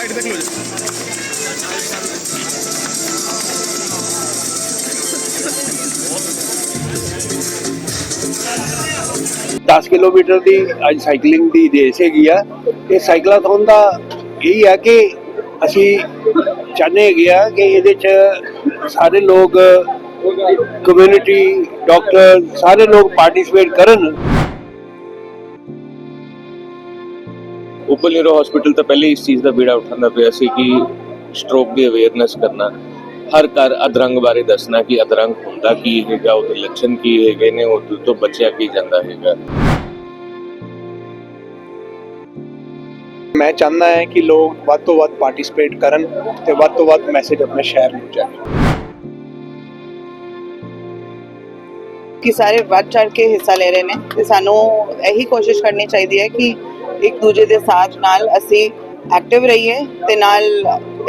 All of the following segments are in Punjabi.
ਸਾਈਡ ਤੇ ਖਲੋ ਜਾ। 10 ਕਿਲੋਮੀਟਰ ਦੀ ਅੱਜ ਸਾਈਕਲਿੰਗ ਦੀ ਰੇਸ ਹੈਗੀ ਆ। ਇਹ ਸਾਈਕਲਾਥੋਨ ਦਾ ਇਹ ਹੈ ਕਿ ਅਸੀਂ ਚਾਹੁੰਦੇ ਹੈਗੇ ਆ ਕਿ ਇਹਦੇ ਚ ਸਾਰੇ ਲੋਕ ਕਮਿਊਨਿਟੀ ਡਾਕਟਰ ਸਾਰੇ ਲੋਕ ਪਾਰਟਿਸਿਪੇਟ ਕਰਨ। ਓਪਨ ਨਿਊਰੋ ਹਸਪੀਟਲ ਤਾਂ ਪਹਿਲੇ ਇਸ ਚੀਜ਼ ਦਾ ਬੀੜਾ ਉਠਾਉਂਦਾ ਪਿਆ ਸੀ ਕਿ ਸਟ੍ਰੋਕ ਦੀ ਅਵੇਅਰਨੈਸ ਕਰਨਾ। ਹਰ ਘਰ ਅਧਰੰਗ ਬਾਰੇ ਦੱਸਣਾ ਕਿ ਅਧਰੰਗ ਹੁੰਦਾ ਕੀ ਹੈਗਾ ਉਹਦੇ ਲੱਛਣ ਕੀ ਹੈਗੇ ਨੇ ਉਹ ਤੋਂ ਬਚਿਆ ਕੀ ਜਾਂਦਾ ਹੈਗਾ। ਮੈਂ ਚਾਹੁੰਦਾ ਹਾਂ ਕਿ ਲੋਕ ਵੱਧ ਤੋਂ ਵੱਧ ਪਾਰਟਿਸਿਪੇਟ ਕਰਨ ਤੇ ਵੱਧ ਤੋਂ ਵੱਧ ਮੈਸੇਜ ਆਪਣੇ ਸ਼ਹਿਰ ਨੂੰ ਜਾਏ ਕਿ ਸਾਰੇ ਵੱਧ ਚੜ ਕੇ ਹਿੱਸਾ ਲੈ ਰਹੇ ਨੇ ਤੇ ਸਾਨੂੰ ਇਹੀ ਕੋਸ਼ਿਸ਼ ਕਰਨੀ ਚਾਹੀਦੀ ਹੈ ਕਿ ਇੱਕ ਦੂਜੇ ਦੇ ਸਾਥ ਨਾਲ ਅਸੀਂ ਐਕਟਿਵ ਰਹੀਏ ਤੇ ਨਾਲ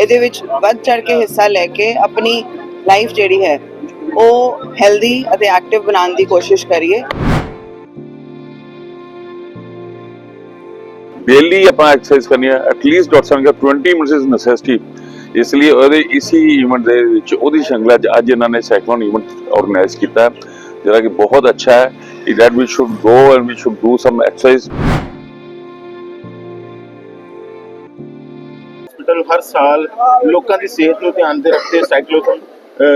ਇਹਦੇ ਵਿੱਚ ਵੱਧ ਚੜ ਕੇ ਹਿੱਸਾ ਲੈ ਕੇ ਆਪਣੀ ਲਾਈਫ ਜਿਹੜੀ ਹੈ, ਉਹ ਹੈਲਦੀ ਅਤੇ ਐਕਟਿਵ ਬਣਾਉਣ ਦੀ ਕੋਸ਼ਿਸ਼ ਕਰੀਏ। ਡੇਲੀ ਆਪਾਂ ਐਕਸਰਸਾਈਜ਼ ਕਰਨੀ ਹੈ ਐਟਲੀਸਟ ਡਾਕਟਰ ਸਾਹਿਬ ਕਹਿੰਦਾ 20 ਮਿੰਟਸ ਇਜ਼ ਨੈਸੈਸਿਟੀ ਇਸ ਲਈ ਉਹਦੇ ਇਸੀ ਇਵੈਂਟ ਦੇ ਵਿੱਚ ਉਹਦੀ ਸ਼ੰਗਲਾ ਅੱਜ ਇਹਨਾਂ ਨੇ ਸੈਕੰਡ ਇਵੈਂਟ ਆਰਗੇਨਾਈਜ਼ ਕੀਤਾ ਜਿਹੜਾ ਕਿ ਬਹੁਤ ਅੱਛਾ ਹੈ। That we should go and we should do some exercise hospital ਹਰ ਸਾਲ ਲੋਕਾਂ ਦੀ ਸਿਹਤ ਨੂੰ ਧਿਆਨ ਦੇ ਰੱਖਦੇ ਸਾਈਕਲੋਥਨ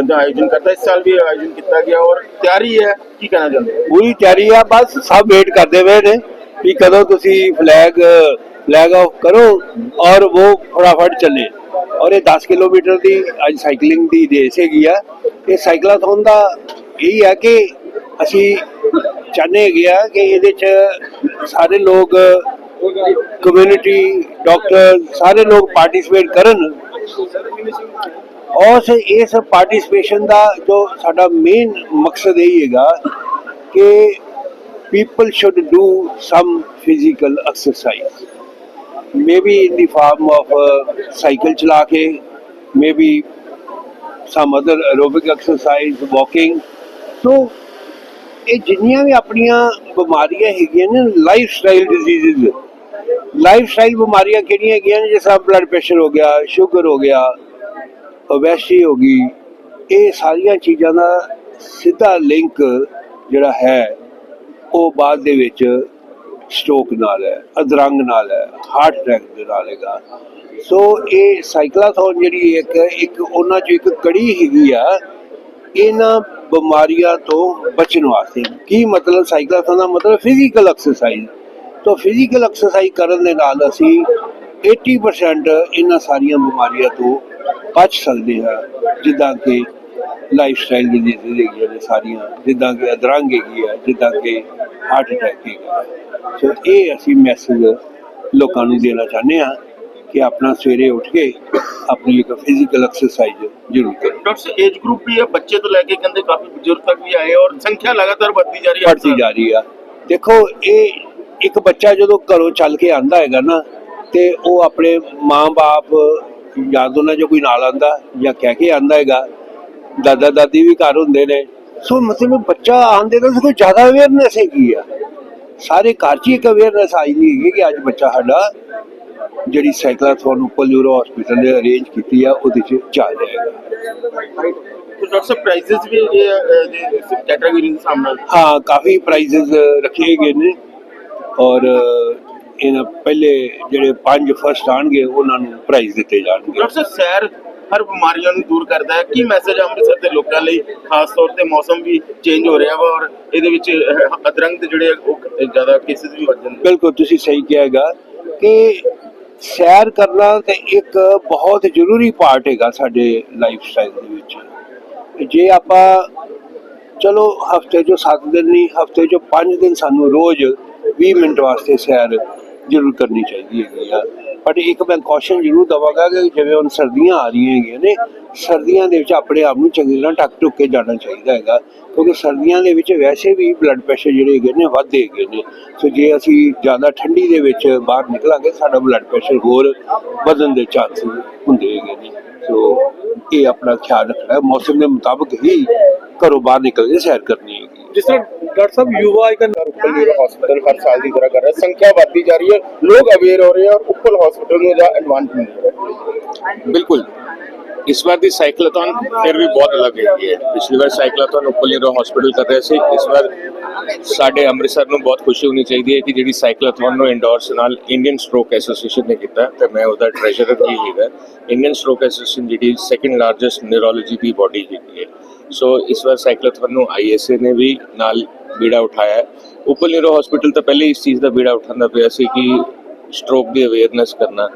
ਦਾ ਆਯੋਜਨ ਕਰਦਾ। ਇਸ ਸਾਲ ਵੀ ਆਯੋਜਨ ਕੀਤਾ ਗਿਆ ਔਰ ਤਿਆਰੀ ਹੈ। ਕੀ ਕਹਿਣਾ ਚਾਹੁੰਦੇ ਪੂਰੀ ਤਿਆਰੀ ਆ, ਬਸ ਸਭ ਵੇਟ ਕਰਦੇ ਪਏ ਨੇ ਕਿ ਕਦੋਂ ਤੁਸੀਂ ਫਲੈਗ ਫਲੈਗ ਆਫ ਕਰੋ ਔਰ ਉਹ ਫਟਾਫਟ ਚੱਲੇ। ਔਰ ਇਹ 10 ਕਿਲੋਮੀਟਰ ਦੀ ਅੱਜ ਸਾਈਕਲਿੰਗ ਦੀ ਰੇਸ ਹੈਗੀ ਆ। ਇਹ ਸਾਈਕਲਾਥੋਨ ਦਾ ਇਹ ਹੈ ਕਿ ਅਸੀਂ ਚਾਹੁੰਦੇ ਹੈਗੇ ਆ ਕਿ ਇਹਦੇ ਚ ਸਾਰੇ ਲੋਕ ਕਮਿਊਨਿਟੀ ਡਾਕਟਰ ਸਾਰੇ ਲੋਕ ਪਾਰਟਿਸਿਪੇਟ ਕਰਨ ਉਸ ਇਸ ਪਾਰਟਿਸਿਪੇਸ਼ਨ ਦਾ ਜੋ ਸਾਡਾ ਮੇਨ ਮਕਸਦ ਇਹ ਹੈਗਾ ਕਿ people should do some physical exercise maybe in the form of uh, cycle ਚਲਾ ਕੇ maybe some other aerobic exercise walking so ਇਹ ਜਿੰਨੀਆਂ ਵੀ ਆਪਣੀਆਂ ਬਿਮਾਰੀਆਂ ਹੈਗੀਆਂ ਨੇ lifestyle diseases lifestyle ਬਿਮਾਰੀਆਂ ਕਿਹੜੀਆਂ ਹੈਗੀਆਂ ਨੇ? ਜਿਸ ਤਰ੍ਹਾਂ ਬਲੱਡ ਪ੍ਰੈਸ਼ਰ ਹੋ ਗਿਆ ਸ਼ੂਗਰ ਹੋ ਗਿਆ ਓਬੈਸਿਟੀ ਹੋ ਗਈ, ਇਹ ਸਾਰੀਆਂ ਚੀਜ਼ਾਂ ਦਾ ਸਿੱਧਾ ਲਿੰਕ ਜਿਹੜਾ ਹੈ, ਉਹ ਬਾਅਦ ਦੇ ਵਿੱਚ ਸਟ੍ਰੋਕ ਨਾਲ ਹੈ, ਅਧਰੰਗ ਨਾਲ ਹੈ ਹਾਰਟ ਅਟੈਕ ਦੇ ਨਾਲ ਹੈਗਾ। ਸੋ ਇਹ ਸਾਈਕਲਾਥੋਨ ਜਿਹੜੀ ਇੱਕ ਇੱਕ ਉਹਨਾਂ ਚ ਇੱਕ ਕੜੀ ਹੈਗੀ ਆ, ਇਹਨਾਂ ਬਿਮਾਰੀਆਂ ਤੋਂ ਬਚਣ ਵਾਸਤੇ। ਕੀ ਮਤਲਬ ਸਾਈਕਲਾਥੋਨ ਦਾ ਮਤਲਬ ਫਿਜ਼ੀਕਲ ਐਕਸਰਸਾਈਜ਼ ਤੋਂ ਫਿਜ਼ੀਕਲ ਐਕਸਰਸਾਈਜ਼ ਕਰਨ ਦੇ ਨਾਲ ਅਸੀਂ 80% ਇਹਨਾਂ ਸਾਰੀਆਂ ਬਿਮਾਰੀਆਂ ਤੋਂ ਬਚ ਸਕਦੇ ਹਾਂ ਜਿੱਦਾਂ ਕਿ ਲਾਈਫ ਸਟਾਈਲ ਡਿਜ਼ੀਜ਼ ਹੈਗੀਆਂ ਨੇ ਸਾਰੀਆਂ ਜਿੱਦਾਂ ਕਿ ਅਧਰੰਗ ਹੈਗੀ ਆ ਜਿੱਦਾਂ ਕਿ ਹਾਰਟ ਅਟੈਕ ਹੈਗਾ। ਸੋ ਇਹ ਅਸੀਂ ਮੈਸੇਜ ਲੋਕਾਂ ਨੂੰ ਦੇਣਾ ਚਾਹੁੰਦੇ ਹਾਂ ਕਿ ਆਪਣਾ ਸਵੇਰੇ ਉੱਠ ਕੇ ਆਪਣੀ ਇੱਕ ਫਿਜ਼ੀਕਲ ਐਕਸਰਸਾਈਜ਼ ਜ਼ਰੂਰ ਕਰੋ। ਡਾਕਟਰ ਏਜ ਗਰੁੱਪ ਵੀ ਹੈ ਬੱਚੇ ਤੋਂ ਲੈ ਕੇ ਕਹਿੰਦੇ ਕਾਫੀ ਬਜ਼ੁਰਗ ਤੱਕ ਵੀ ਆਏ ਔਰ ਸੰਖਿਆ ਲਗਾਤਾਰ ਵੱਧਦੀ ਜਾ ਰਹੀ ਹੈ। ਵੱਧਦੀ ਜਾ ਰਹੀ ਆ। ਦੇਖੋ ਇਹ ਇੱਕ ਬੱਚਾ ਜਦੋਂ ਘਰੋਂ ਚੱਲ ਕੇ ਆਂਦਾ ਹੈਗਾ ਨਾ ਤੇ ਉਹ ਆਪਣੇ ਮਾਂ-ਬਾਪ ਜਾਂ ਉਹਨਾਂ ਜੋ ਕੋਈ ਨਾਲ ਆਂਦਾ ਜਾਂ ਕਹਿ ਕੇ ਆਂਦਾ ਹੈਗਾ। ਦਾਦਾ ਦਾਦੀ ਵੀ ਘਰ ਹੁੰਦੇ ਨੇ। ਸੋ ਮਤਲਬ ਬੱਚਾ ਆਂਦੇ ਤਾਂ ਕੋਈ ਜ਼ਿਆਦਾ ਅਵੇਅਰਨੈਸ ਹੈਗੀ ਆ। ਸਾਰੇ ਘਰ 'ਚ ਇੱਕ ਅਵੇਅਰਨੈਸ ਆਈ ਨਹੀਂ ਹੈਗੀ ਕਿ ਅੱਜ ਬੱਚਾ ਸਾਡਾ ਜਿਹੜੀ ਸਾਈਕਲਾਥੋਨ ਉੱਪਰ ਨਿਊਰੋ ਹਸਪੀਟਲ ਨੇ ਅਰੇਂਜ ਕੀਤੀ ਆ ਉਹਦੇ 'ਚ ਜਾ ਜਾਏਗਾ ਡਾਕਟਰ ਸਾਹਿਬ ਪ੍ਰਾਈਜ਼ਸ ਵੀ ਇਹ ਕੈਟਾਗਰੀ ਦੇ ਸਾਹਮਣੇ ਹਾਂ ਕਾਫੀ ਪ੍ਰਾਈਜ਼ਸ ਰੱਖੇ ਗਏ ਨੇ। ਔਰ ਇਹਨਾਂ ਪਹਿਲੇ ਜਿਹੜੇ ਪੰਜ ਫਸਟ ਆਣਗੇ ਉਹਨਾਂ ਨੂੰ ਪ੍ਰਾਈਜ਼ ਦਿੱਤੇ ਜਾਣਗੇ। ਡਾਕਟਰ ਸੈਰ ਹਰ ਬਿਮਾਰੀਆਂ ਨੂੰ ਦੂਰ ਕਰਦਾ ਹੈ। ਕੀ ਮੈਸੇਜ ਅੰਮ੍ਰਿਤਸਰ ਦੇ ਲੋਕਾਂ ਲਈ? ਖਾਸ ਤੌਰ ਤੇ ਮੌਸਮ ਵੀ ਚੇਂਜ ਹੋ ਰਿਹਾ ਵਾ ਔਰ ਇਹਦੇ ਵਿੱਚ ਅਹ, ਅਧਰੰਗ ਦੇ ਜਿਹੜੇ ਉਹ ਜ਼ਿਆਦਾ ਕੇਸਿਸ ਵੀ ਵੱਧ ਜਾਂਦੇ ਬਿਲਕੁਲ ਤੁਸੀਂ ਸਹੀ ਕਿਹਾ ਹੈਗਾ ਕਿ ਸੈਰ ਕਰਨਾ ਤੇ ਇੱਕ ਬਹੁਤ ਜ਼ਰੂਰੀ ਪਾਰਟ ਹੈਗਾ ਸਾਡੇ ਲਾਈਫ ਸਟਾਈਲ ਦੇ ਵਿੱਚ। ਜੇ ਆਪਾਂ ਚਲੋ ਹਫ਼ਤੇ 'ਚੋਂ 7 ਦਿਨ ਨਹੀਂ ਹਫ਼ਤੇ 'ਚੋਂ 5 ਦਿਨ ਸਾਨੂੰ ਰੋਜ਼ 20 ਮਿੰਟ ਵਾਸਤੇ ਸੈਰ ਜ਼ਰੂਰ ਕਰਨੀ ਚਾਹੀਦੀ ਹੈਗੀ ਆ। ਬਟ ਇੱਕ ਮੈਂ ਕੌਸ਼ਨ ਜ਼ਰੂਰ ਦਵਾਂਗਾ ਕਿ ਜਿਵੇਂ ਹੁਣ ਸਰਦੀਆਂ ਆ ਰਹੀਆਂ ਹੈਗੀਆਂ ਨੇ, ਸਰਦੀਆਂ ਦੇ ਵਿੱਚ ਆਪਣੇ ਆਪ ਨੂੰ ਚੰਗੀ ਤਰ੍ਹਾਂ ਟੱਕ ਟੁੱਕ ਕੇ ਜਾਣਾ ਚਾਹੀਦਾ ਹੈਗਾ। ਕਿਉਂਕਿ ਸਰਦੀਆਂ ਦੇ ਵਿੱਚ ਵੈਸੇ ਵੀ ਬਲੱਡ ਪ੍ਰੈਸ਼ਰ ਜਿਹੜੇ ਹੈਗੇ ਨੇ ਵੱਧਦੇ ਹੈਗੇ ਨੇ। ਸੋ ਜੇ ਅਸੀਂ ਜ਼ਿਆਦਾ ਠੰਡੀ ਦੇ ਵਿੱਚ ਬਾਹਰ ਨਿਕਲਾਂਗੇ, ਸਾਡਾ ਬਲੱਡ ਪ੍ਰੈਸ਼ਰ ਹੋਰ ਵਧਣ ਦੇ ਚਾਂਸ ਹੁੰਦੇ ਹੈਗੇ ਨੇ। ਸੋ ਇਹ ਆਪਣਾ ਖਿਆਲ ਰੱਖਣਾ ਮੌਸਮ ਦੇ ਮੁਤਾਬਕ ਹੀ ਘਰੋਂ ਬਾਹਰ ਨਿਕਲ ਕੇ ਸੈਰ ਕਰਨੀ ਹੈਗੀ ਜਿਸ ਤਰ੍ਹਾਂ ਡਾਕਟਰ ਸਾਹਿਬ, ਯੁਵਾ ਇੱਕ ਉੱਪਲ ਨਿਊਰੋ ਹਸਪੀਟਲ ਹਰ ਸਾਲ ਦੀ ਤਰ੍ਹਾਂ ਕਰ ਰਿਹਾ। ਸੰਖਿਆ ਵੱਧਦੀ ਜਾ ਰਹੀ ਹੈ। ਲੋਕ ਅਵੇਅਰ ਹੋ ਰਹੇ ਹੈ ਔਰ ਉੱਪਲ ਹਸਪੀਟਲ ਨੂੰ ਇਹਦਾ ਐਡਵਾਂਟੇਜ ਮਿਲ ਰਿਹਾ ਹੈ। ਬਿਲਕੁਲ। ਇਸ ਵਾਰ ਦੀ ਸਾਈਕਲਥਨ ਫਿਰ ਵੀ ਬਹੁਤ ਅਲੱਗ ਹੈਗੀ ਹੈ। ਪਿਛਲੀ ਵਾਰ ਸਾਈਕਲਥਨ ਉੱਪਰ ਨਿਊਰੋ ਹਸਪੀਟਲ ਕਰ ਰਿਹਾ ਸੀ, ਇਸ ਵਾਰ ਸਾਡੇ ਅੰਮ੍ਰਿਤਸਰ ਨੂੰ ਬਹੁਤ ਖੁਸ਼ੀ ਹੋਣੀ ਚਾਹੀਦੀ ਹੈ ਕਿ ਜਿਹੜੀ ਸਾਈਕਲਥਨ ਨੂੰ ਇੰਡੋਰਸ ਨਾਲ ਇੰਡੀਅਨ ਸਟ੍ਰੋਕ ਐਸੋਸੀਏਸ਼ਨ ਨੇ ਕੀਤਾ ਤੇ ਮੈਂ ਉਹਦਾ ਟ੍ਰੈਜਰਰ ਵੀ ਹੈਗਾ। ਇੰਡੀਅਨ ਸਟ੍ਰੋਕ ਐਸੋਸੀਏਸ਼ਨ ਜਿਹੜੀ ਸੈਕੰਡ ਲਾਰਜੈਸਟ ਨਿਊਰੋਲੋਜੀ ਦੀ ਬਾਡੀ ਹੈਗੀ ਹੈ। ਸੋ ਇਸ ਵਾਰ ਸਾਈਕਲਥਨ ਨੂੰ ਆਈਐਸਏ ਨੇ ਵੀ ਨਾਲ ਬੀੜਾ ਉਠਾਇਆ। ਹੈ ਉੱਪਰ ਹਸਪੀਟਲ ਤਾਂ ਪਹਿਲੇ ਇਸ ਚੀਜ਼ ਦਾ ਬੀੜਾ ਉਠਾਉਂਦਾ ਪਿਆ ਸੀ ਕਿ ਸਟ੍ਰੋਕ ਦੀ ਅਵੇਅਰਨੈਸ ਕਰਨਾ।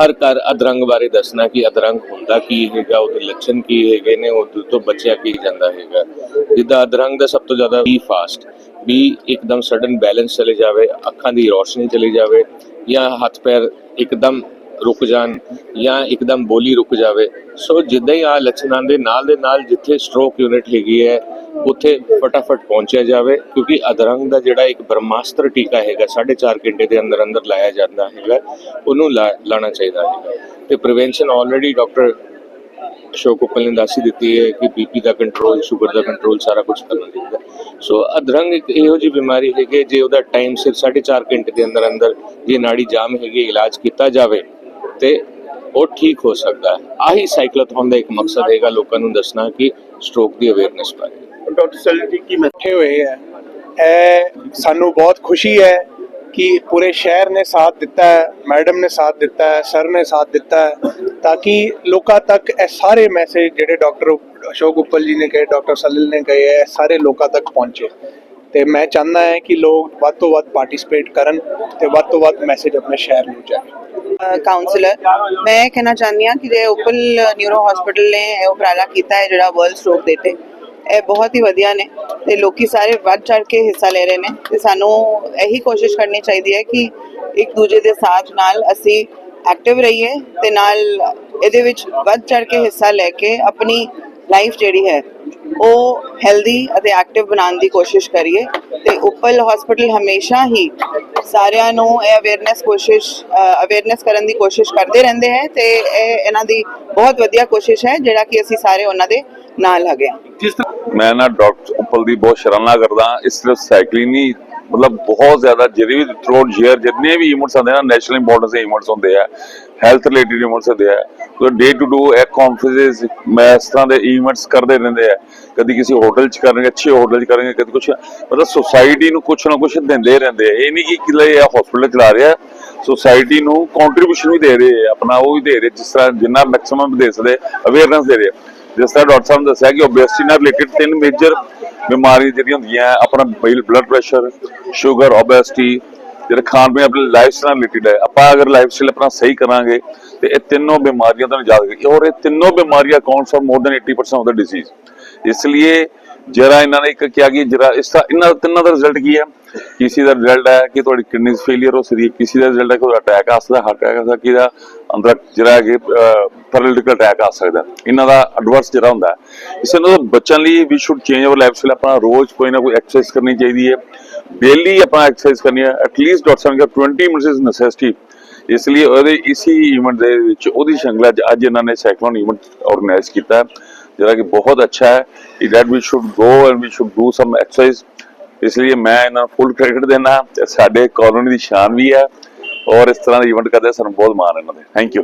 ਹਰ ਘਰ ਅਧਰੰਗ ਬਾਰੇ ਦੱਸਣਾ ਕਿ ਅਧਰੰਗ ਹੁੰਦਾ ਕੀ ਹੈਗਾ, ਉਹਦੇ ਲੱਛਣ ਕੀ ਹੈਗੇ ਨੇ, ਉਹ ਤੋਂ ਬਚਿਆ ਕੀ ਜਾਂਦਾ ਹੈਗਾ। ਜਿੱਦਾਂ ਅਧਰੰਗ ਦਾ ਸਭ ਤੋਂ ਜ਼ਿਆਦਾ ਬੀ ਫਾਸਟ ਵੀ ਇੱਕਦਮ ਸਡਨ ਬੈਲੈਂਸ ਚਲੇ ਜਾਵੇ, ਅੱਖਾਂ ਦੀ ਰੋਸ਼ਨੀ ਚਲੀ ਜਾਵੇ ਜਾਂ ਹੱਥ ਪੈਰ ਇੱਕਦਮ ਰੁਕ ਜਾਣ ਜਾਂ ਇੱਕਦਮ ਬੋਲੀ ਰੁਕ ਜਾਵੇ। ਸੋ ਜਿੱਦਾਂ ਹੀ ਆ ਲੱਛਣਾਂ ਦੇ ਨਾਲ ਦੇ ਨਾਲ ਜਿੱਥੇ ਸਟ੍ਰੋਕ ਯੂਨਿਟ ਹੈਗੀ ਹੈ, ਉੱਥੇ ਫਟਾਫਟ ਪਹੁੰਚਿਆ ਜਾਵੇ, ਕਿਉਂਕਿ ਅਦਰੰਗ ਦਾ ਜਿਹੜਾ ਇੱਕ ਬ੍ਰਹਮਾਸਤਰ ਟੀਕਾ ਹੈਗਾ 4.5 ਘੰਟੇ ਦੇ ਅੰਦਰ ਅੰਦਰ ਲਾਇਆ ਜਾਂਦਾ ਹੈਗਾ, ਉਹਨੂੰ ਲਾ- ਲਾਣਾ ਚਾਹੀਦਾ ਹੈਗਾ। ਤੇ prevention already doctor Ashok Uppal ਨੇ ਦੱਸ ਹੀ ਦਿੱਤੀ ਹੈ ਕਿ ਬੀਪੀ ਦਾ ਕੰਟਰੋਲ ਸ਼ੂਗਰ ਦਾ ਕੰਟਰੋਲ ਸਾਰਾ ਕੁਝ ਕਰਨਾ ਚਾਹੀਦਾ। ਸੋ ਅਧਰੰਗ ਇੱਕ ਇਹੋ ਜਿਹੀ ਬਿਮਾਰੀ ਹੈ ਕਿ ਜੇ ਉਹਦਾ ਟਾਈਮ ਸਿਰ 4.5 ਘੰਟੇ ਦੇ ਅੰਦਰ ਅੰਦਰ ਜੇ ਨਾੜੀ ਜਾਮ ਹੈਗੀ, ਇਲਾਜ ਕੀਤਾ ਜਾਵੇ ਤੇ ਉਹ ਠੀਕ ਹੋ ਸਕਦਾ ਹੈ। ਆਹੀ ਸਾਈਕਲੋਥੌਨ ਦਾ ਇੱਕ ਮਕਸਦ ਹੈਗਾ ਲੋਕਾਂ ਨੂੰ ਦੱਸਣਾ ਕਿ ਸਟ੍ਰੋਕ ਦੀ ਅਵੇਅਰਨੈਸ ਬਾਰੇ। ਡਾਕਟਰ ਸੈਲਿਨ ਜੀ ਕੀ ਇਕੱਠੇ ਹੋਏ ਹੈ ਇਹ ਸਾਨੂੰ ਬਹੁਤ ਖੁਸ਼ੀ ਹੈ ਕਿ ਪੂਰੇ ਸ਼ਹਿਰ ਨੇ ਸਾਥ ਦਿੱਤਾ ਹੈ ਮੈਡਮ ਨੇ ਸਾਥ ਦਿੱਤਾ ਹੈ ਸਰ ਨੇ ਸਾਥ ਦਿੱਤਾ ਹੈ ਤਾਂ ਕਿ ਲੋਕਾਂ ਤੱਕ ਇਹ ਸਾਰੇ ਮੈਸੇਜ ਜਿਹੜੇ ਡਾਕਟਰ ਅਸ਼ੋਕ ਉੱਪਲ ਜੀ ਨੇ ਕਹੇ ਡਾਕਟਰ ਸਲਿਲ ਨੇ ਕਹੇ ਹੈ ਸਾਰੇ ਲੋਕਾਂ ਤੱਕ ਪਹੁੰਚੇ। ਤੇ ਮੈਂ ਚਾਹੁੰਦਾ ਹਾਂ ਕਿ ਲੋਕ ਵੱਧ ਤੋਂ ਵੱਧ ਪਾਰਟਿਸਿਪੇਟ ਕਰਨ ਤੇ ਵੱਧ ਤੋਂ ਵੱਧ ਮੈਸੇਜ ਆਪਣੇ ਸ਼ਹਿਰ ਨੂੰ ਜਾਏ। ਕਾਉਂਸਲਰ ਮੈਂ ਕਹਿਣਾ ਚਾਹੁੰਦੀ ਹਾਂ ਕਿ ਜੇ ਓਪਲ ਨਿਊਰੋ ਹਸਪੀਟਲ ਨੇ ਉਪਰਾਲਾ ਕੀਤਾ ਹੈ, ਜਿਹੜਾ ਵਰਲਡ ਸਟ੍ਰੋਕ ਡੇ ਤੇ, ਇਹ ਬਹੁਤ ਹੀ ਵਧੀਆ ਨੇ ਤੇ ਲੋਕੀ ਸਾਰੇ ਵੱਧ ਚੜ ਕੇ ਹਿੱਸਾ ਲੈ ਰਹੇ ਨੇ ਤੇ ਸਾਨੂੰ ਇਹੀ ਕੋਸ਼ਿਸ਼ ਕਰਨੀ ਚਾਹੀਦੀ ਹੈ ਕਿ ਇੱਕ ਦੂਜੇ ਦੇ ਸਾਥ ਨਾਲ ਅਸੀਂ ਐਕਟਿਵ ਰਹੀਏ ਤੇ ਨਾਲ ਇਹਦੇ ਵਿੱਚ ਵੱਧ ਚੜ ਕੇ ਹਿੱਸਾ ਲੈ ਕੇ ਆਪਣੀ ਲਾਈਫ ਜਿਹੜੀ ਹੈ, ਉਹ ਹੈਲਦੀ ਅਤੇ ਐਕਟਿਵ ਬਣਾਉਣ ਦੀ ਕੋਸ਼ਿਸ਼ ਕਰੀਏ ਤੇ ਉੱਪਲ ਹਸਪੀਟਲ ਹਮੇਸ਼ਾ ਹੀ ਸਾਰਿਆਂ ਨੂੰ ਇਹ ਅਵੇਅਰਨੈਸ ਕੋਸ਼ਿਸ਼ ਅਵੇਅਰਨੈਸ ਕਰਨ ਦੀ ਕੋਸ਼ਿਸ਼ ਕਰਦੇ ਰਹਿੰਦੇ ਹੈ ਤੇ ਇਹ ਇਹਨਾਂ ਦੀ ਬਹੁਤ ਵਧੀਆ ਕੋਸ਼ਿਸ਼ ਹੈ ਜਿਹੜਾ ਕਿ ਅਸੀਂ ਸਾਰੇ ਉਹਨਾਂ ਦੇ ਨਾਲ ਹੈਗੇ ਹਾਂ। ਮੈਂ ਨਾ ਡਾਕਟਰ ਉੱਪਲ ਦੀ ਬਹੁਤ ਸ਼ਰਾਨਾ ਕਰਦਾ, ਇਸ ਸਿਰਫ ਸਾਈਕਲਿੰਗ ਨਹੀਂ ਮਤਲਬ ਬਹੁਤ ਜ਼ਿਆਦਾ ਜਿਹੜੇ ਵੀ ਥਰੋਟ ਈਅਰ ਜਿੰਨੇ ਵੀ ਇਵੈਂਟਸ ਹੁੰਦੇ ਆ ਨੈਸ਼ਨਲ ਇੰਪੋਰਟੈਂਸ ਦੇ ਇਵੈਂਟਸ ਹੁੰਦੇ ਆ ਹੈਲਥ ਰਿਲੇਟਡ ਇਵੈਂਟਸ ਹੁੰਦੇ ਆ so day to day a conferences ਮੈਂ ਇਸ ਤਰ੍ਹਾਂ ਦੇ ਇਵੈਂਟਸ ਕਰਦੇ ਰਹਿੰਦੇ ਆ। ਕਦੀ ਕਿਸੇ ਹੋਟਲ 'ਚ ਕਰਾਂਗੇ ਅੱਛੇ ਹੋਟਲ 'ਚ ਕਰਾਂਗੇ ਕਦੀ ਕੁਝ ਮਤਲਬ ਸੋਸਾਇਟੀ ਨੂੰ ਕੁਝ ਨਾ ਕੁਝ ਦਿੰਦੇ ਰਹਿੰਦੇ ਆ। ਇਹ ਨਹੀਂ ਕਿ ਕਿਲੇ ਇਹ ਹਸਪੀਟਲ ਚਲਾ ਰਿਹਾ ਸੋਸਾਇਟੀ ਨੂੰ ਕੰਟਰੀਬਿਊਸ਼ਨ ਵੀ ਦੇ ਰਹੇ ਆ, ਆਪਣਾ ਉਹ ਵੀ ਦੇ ਰਹੇ ਜਿਸ ਤਰ੍ਹਾਂ ਜਿੰਨਾ ਮੈਕਸਿਮਮ ਦੇ ਸਕਦੇ ਅਵੇਅਰਨੈਸ ਦੇ ਰਹੇ ਜਿਸ ਤਰ੍ਹਾਂ ਡਾਕਟਰ ਸਾਹਿਬ ਨੇ ਦੱਸਿਆ ਕਿ ਓਬੈਸਿਟੀ ਨਾਲ ਰਿਲੇਟਡ ਤਿੰਨ ਮੇਜਰ ਬਿਮਾਰੀਆਂ ਜਿਹੜੀਆਂ ਹੁੰਦੀਆਂ ਆਪਣਾ ਬਲੱਡ ਪ੍ਰੈਸ਼ਰ ਸ਼ੂਗਰ ਓਬੈਸਿਟੀ ਜਿਹੜਾ ਖਾਣ ਪੀਣ ਆਪਣੀ ਲਾਈਫ ਸਟਾਈਲ ਰਿਲੇਟਡ ਹੈ। ਆਪਾਂ ਅਗਰ ਲਾਈਫ ਸਟਾਈਲ ਆਪਣਾ ਸਹੀ ਕਰਾਂਗੇ, ਤੇ ਇਹ ਤਿੰਨੋਂ ਬਿਮਾਰੀਆਂ ਤੋਂ ਨਿਜਾਤ ਕਰਾਂਗੇ ਔਰ ਇਹ ਤਿੰਨੋਂ ਬਿਮਾਰੀਆਂ account for more than 80% of the disease ਇਸ ਲਈ ਜਰਾ ਇਹਨਾਂ ਨੇ ਇੱਕ ਕਿਹਾ ਕਿ ਜਰਾ ਇਸ ਦਾ ਇਹਨਾਂ ਤਿੰਨਾਂ ਦਾ ਰਿਜ਼ਲਟ ਕੀ ਹੈ? ਕਿਸੇ ਦਾ ਰਿਜ਼ਲਟ ਹੈ ਕਿ ਤੁਹਾਡੀ ਕਿਡਨੀ ਫੇਲਿਅਰ ਹੋ ਸਕਦੀ ਹੈ ਕਿਸੇ ਦਾ ਰਿਜ਼ਲਟ ਹੈ ਕਿ ਤੁਹਾਡਾ ਅਟੈਕ ਆ ਸਕਦਾ ਹਾਰਟ ਅਟੈਕ ਆ ਸਕਦਾ ਕਿਸੇ ਦਾ ਅੰਦਰ ਜਿਹੜਾ ਹੈ ਕਿ ਪੈਰਾਲਿਟਿਕਲ ਅਟੈਕ ਆ ਸਕਦਾ ਇਹਨਾਂ ਦਾ ਐਡਵਰਸ ਜਿਹੜਾ ਹੁੰਦਾ ਹੈ। ਇਸ ਨੂੰ ਬਚਣ ਲਈ we should change our lifestyle ਆਪਣਾ ਰੋਜ਼ ਕੋਈ ਨਾ ਕੋਈ ਐਕਸਰਸਾਈਜ਼ ਕਰਨੀ ਚਾਹੀਦੀ ਹੈ ਡੇਲੀ ਆਪਣਾ ਐਕਸਰਸਾਈਜ਼ ਕਰਨੀ ਹੈ ਐਟਲੀਸਟ ਡਾਕਟਰ ਸਾਹਿਬ ਨੇ 20 ਮਿੰਟਸ ਇਜ਼ ਨੈਸੈਸਿਟੀ ਇਸ ਲਈ ਉਹਦੇ ਇਸੀ ਇਵੈਂਟ ਦੇ ਵਿੱਚ ਉਹਦੀ ਸ਼ੰਗਲਾ 'ਚ ਅੱਜ ਇਹਨਾਂ ਨੇ ਸਾਈਕਲੋਨ ਇਵੈਂਟ ਆਰਗੇਨਾਈਜ਼ ਕੀਤਾ ਹੈ, ਜਿਹੜਾ ਕਿ ਬਹੁਤ ਅੱਛਾ ਹੈ ਕਿ that we should go and we should do some exercise ਇਸ ਲਈ ਮੈਂ ਇਹਨਾਂ ਨੂੰ ਫੁੱਲ ਕ੍ਰੈਡਿਟ ਦੇਣਾ ਤੇ ਸਾਡੇ ਕਾਲੋਨੀ ਦੀ ਸ਼ਾਨ ਵੀ ਹੈ ਔਰ ਇਸ ਤਰ੍ਹਾਂ ਦੇ ਇਵੈਂਟ ਕਰਦੇ ਸਾਨੂੰ ਬਹੁਤ ਮਾਣ ਇਹਨਾਂ ਦੇ। Thank you